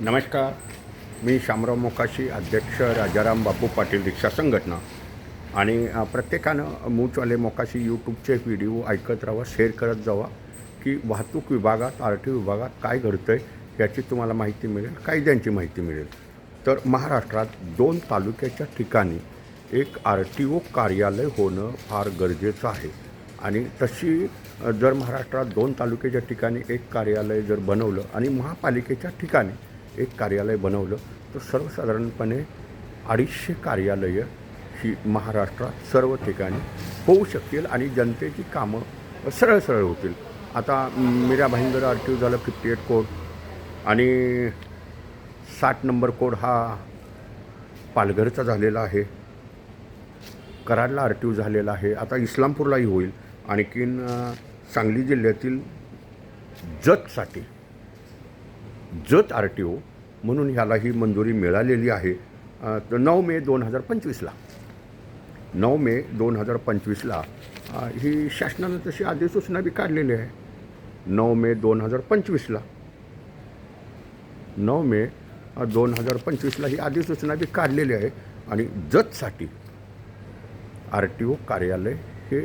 नमस्कार. मी शामराव मोकाशी अध्यक्ष राजाराम बापू पाटील रिक्षा संघटना. आणि प्रत्येकानं मूचवाले मोकाशी यूट्यूबचे व्हिडिओ ऐकत राहावा शेअर करत जावा की वाहतूक विभागात आर टी विभागात काय घडतं आहे याची तुम्हाला माहिती मिळेल कायद्यांची माहिती मिळेल. तर महाराष्ट्रात दोन तालुक्याच्या ठिकाणी एक आर टी ओ कार्यालय होणं फार गरजेचं आहे. आणि तशी जर महाराष्ट्रात दोन तालुक्याच्या ठिकाणी एक कार्यालय जर बनवलं आणि महापालिकेच्या ठिकाणी एक कार्यालय बनवलं. तर सर्वसाधारणपणे अडीचशे कार्यालयं ही महाराष्ट्रात सर्व ठिकाणी होऊ शकतील आणि जनतेची कामं सरळ सरळ होतील. आता Mira Bhayandar R T O झालं फिफ्टी एट कोड आणि साठ नंबर कोड हा पालघरचा झालेला आहे. कराडला आर टी ओ झालेला आहे. आता इस्लामपूरलाही होईल. आणखीन सांगली जिल्ह्यातील जतसाठी जत आर टी ओ म्हणून ह्याला ही मंजुरी मिळालेली आहे. तर नऊ मे दोन हजार पंचवीसला. नऊ मे दोन हजार पंचवीसला ही शासनानं तशी अधिसूचना बी काढलेली आहे. नऊ मे दोन हजार पंचवीसला. नऊ मे दोन हजार पंचवीसला ही अधिसूचना बी काढलेली आहे आणि जतसाठी आर टी ओ कार्यालय हे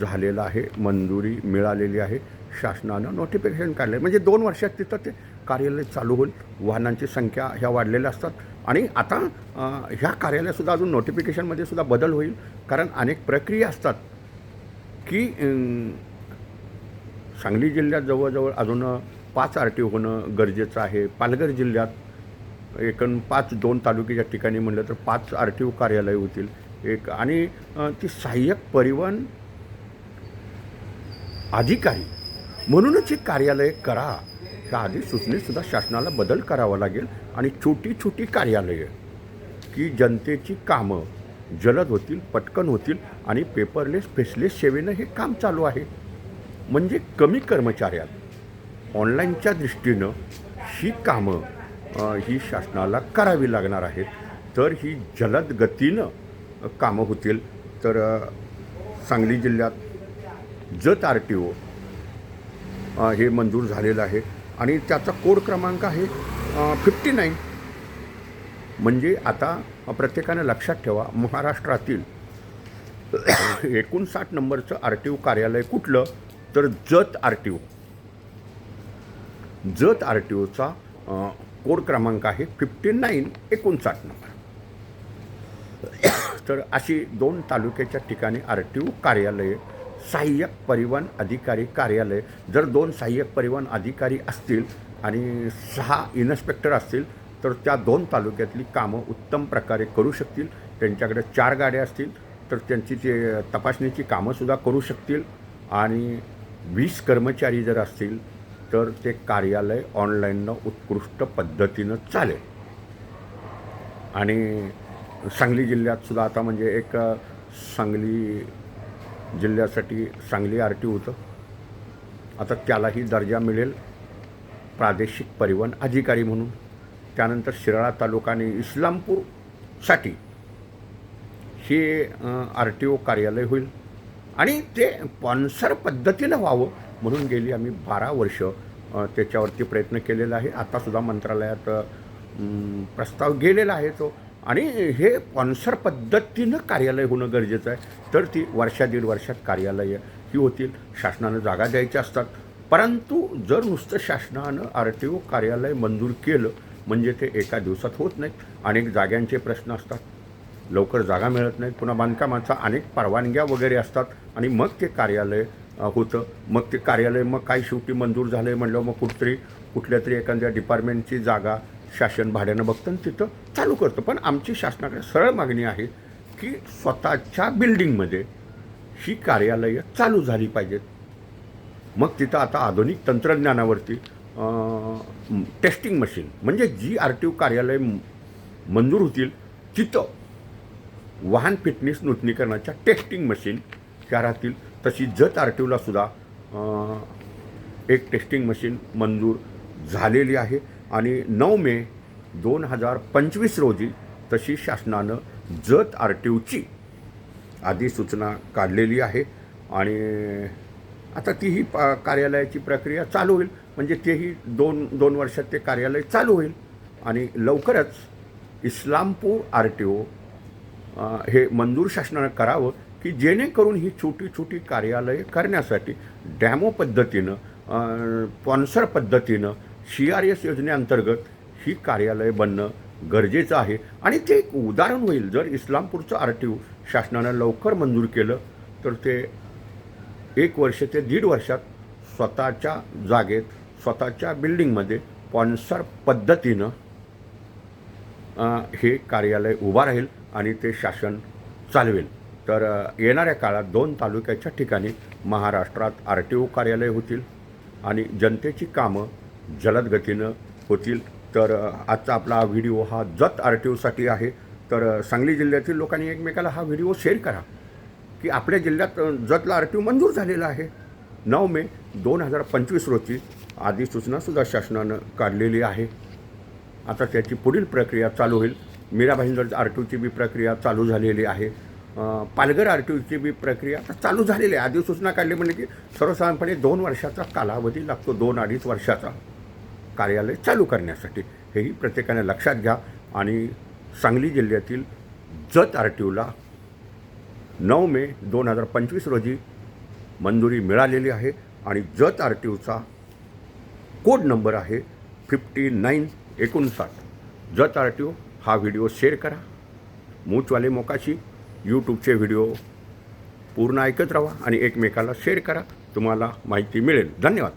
झालेलं आहे मंजुरी मिळालेली आहे. शासनानं नोटिफिकेशन काढलं म्हणजे दोन वर्षात तिथं ते कार्यालय चालू होईल. वाहनांची संख्या ह्या वाढलेल्या असतात. आणि आता ह्या कार्यालयासुद्धा अजून नोटिफिकेशनमध्ये सुद्धा बदल होईल. कारण अनेक प्रक्रिया असतात की सांगली जिल्ह्यात जवळजवळ अजून पाच आर टी ओ होणं गरजेचं आहे. पालघर जिल्ह्यात एकूण पाच दोन तालुक्याच्या ठिकाणी म्हणलं तर पाच आर टी ओ कार्यालय होतील. एक आणि ती सहाय्यक परिवहन अधिकारी. म्हणूनच हे कार्यालय करा. ह्या आधी सूचनेतसुद्धा शासनाला बदल करावा लागेल आणि छोटी छोटी कार्यालयं की जनतेची कामं जलद होतील पटकन होतील आणि पेपरलेस फेसलेस सेवेनं हे काम चालू आहे. म्हणजे कमी कर्मचाऱ्यात ऑनलाईनच्या दृष्टीनं ही कामं ही शासनाला करावी लागणार आहेत. तर ही जलद गतीनं कामं होतील. तर सांगली जिल्ह्यात जत आर टी ओ हे मंजूर झालेलं आहे. आणि त्याचा कोड क्रमांक आहे फिफ्टी नाईन म्हणजे आता प्रत्येकानं लक्षात ठेवा महाराष्ट्रातील एकोणसाठ नंबरचं आर टी ओ कार्यालय कुठलं? तर Jat R T O Jat R T Ocha code क्रमांक आहे फिफ्टी नाईन एकोणसाठ नंबर. तर अशी दोन तालुक्याच्या ठिकाणी आर टी ओ कार्यालये सहाय्यक परिवहन अधिकारी कार्यालय. जर दोन सहाय्यक परिवहन अधिकारी असतील आणि सहा इन्स्पेक्टर असतील तर त्या दोन तालुक्यातली कामं उत्तम प्रकारे करू शकतील. त्यांच्याकडे चार गाड्या असतील तर त्यांची ते तपासणीची कामंसुद्धा करू शकतील. आणि वीस कर्मचारी जर असतील तर ते कार्यालय ऑनलाईननं उत्कृष्ट पद्धतीनं चालेल. आणि सांगली जिल्ह्यातसुद्धा आता म्हणजे एक सांगली जिल्ह्यासाठी सांगली आर टी होतं. आता त्यालाही दर्जा मिळेल. प्रादेशिक परिवहन अधिकारी म्हणून. त्यानंतर शिराळा तालुका आणि इस्लामपूरसाठी हे आर टी ओ कार्यालय होईल. आणि ते पॉन्सर पद्धतीनं व्हावं म्हणून गेली आम्ही बारा वर्ष त्याच्यावरती प्रयत्न केलेला आहे. आतासुद्धा मंत्रालयात प्रस्ताव गेलेला आहे तो. आणि हे स्पॉन्सर पद्धतीनं कार्यालय होणं गरजेचं आहे. तर ती वर्षा दीड वर्षात कार्यालय ही होतील. शासनानं जागा द्यायच्या असतात. परंतु जर नुसतं शासनानं आर टी ओ कार्यालय मंजूर केलं म्हणजे ते एका दिवसात होत नाहीत. अनेक जाग्यांचे प्रश्न असतात. लवकर जागा मिळत नाहीत. पुन्हा बांधकामाचा अनेक परवानग्या वगैरे असतात. आणि मग ते कार्यालय होतं. मग ते कार्यालय मग काय शेवटी मंजूर झालं आहे म्हणलं मग कुठतरी कुठल्या तरी एखाद्या डिपार्टमेंटची जागा शासन भाड्यानं बघतं आणि तिथं चालू करतं. पण आमची शासनाकडे सरळ मागणी आहे की स्वतःच्या बिल्डिंगमध्ये ही कार्यालयं चालू झाली पाहिजेत. मग तिथं आता आधुनिक तंत्रज्ञानावरती टेस्टिंग मशीन म्हणजे जी आर टी ओ कार्यालय मंजूर होतील तिथं वाहन फिटनेस नूतनीकरणाच्या टेस्टिंग मशीन शहरातील राहतील तशी जत आर टी ओला सुद्धा एक टेस्टिंग मशीन मंजूर झालेली आहे. आणि नऊ मे दोन हजार पंचवीस रोजी तशी शासनानं जत आर टी ओची अधिसूचना काढलेली आहे. आणि आता तीही प कार्यालयाची प्रक्रिया चालू होईल. म्हणजे तेही दोन दोन वर्षात ते कार्यालय चालू होईल. आणि लवकरच इस्लामपूर आर टी ओ हे मंजूर शासनानं करावं की जेणेकरून ही छोटी छोटी कार्यालये करण्यासाठी डॅमो पद्धतीनं स्पॉन्सर पद्धतीनं सी आर एस योजनेअंतर्गत ही कार्यालय बनणं गरजेचं आहे. आणि ते एक उदाहरण होईल. जर इस्लामपूरचं आर टी ओ शासनानं लवकर मंजूर केलं तर ते एक वर्ष ते दीड वर्षात स्वतःच्या जागेत स्वतःच्या बिल्डिंगमध्ये स्पॉन्सर पद्धतीनं हे कार्यालय उभा राहील आणि ते शासन चालवेल. तर येणाऱ्या काळात दोन तालुक्याच्या ठिकाणी महाराष्ट्रात आर टी ओ कार्यालय होतील आणि जनतेची कामं जलद गतीनं होतील. तर आजचा आपला व्हिडिओ हा जत आर टी ओसाठी आहे. तर सांगली जिल्ह्यातील लोकांनी एकमेकाला हा व्हिडिओ शेअर करा. की आपल्या जिल्ह्यात जतला आर टी ओ मंजूर झालेला आहे. नऊ मे दोन हजार पंचवीस रोजी अधिसूचनासुद्धा शासनानं काढलेली आहे. आता त्याची पुढील प्रक्रिया चालू होईल. मीरा भाईंदर आर टी ओची बी प्रक्रिया चालू झालेली आहे. पालघर आर टी ओची बी प्रक्रिया आता चालू झालेली आहे. अधिसूचना काढली म्हणजे की सर्वसाधारणपणे दोन वर्षाचा कालावधी लागतो. दोन अडीच वर्षाचा. कार्यालय चालू करण्यासाठी. हेही प्रत्येकाने लक्षात घ्या. आणि सांगली जिल्ह्यातील जत आर टी ओला नऊ मे दोन हजार पंचवीस रोजी मंजुरी मिळालेली आहे. आणि जत आर टी ओचा कोड नंबर आहे फिफ्टी नाईन एकोणसाठ. जत आर टी ओ हा व्हिडिओ शेअर करा. मूचवाले मोकाशी यूट्यूबचे व्हिडिओ पूर्ण ऐकत राहा आणि एकमेकाला शेअर करा. तुम्हाला माहिती मिळेल. धन्यवाद.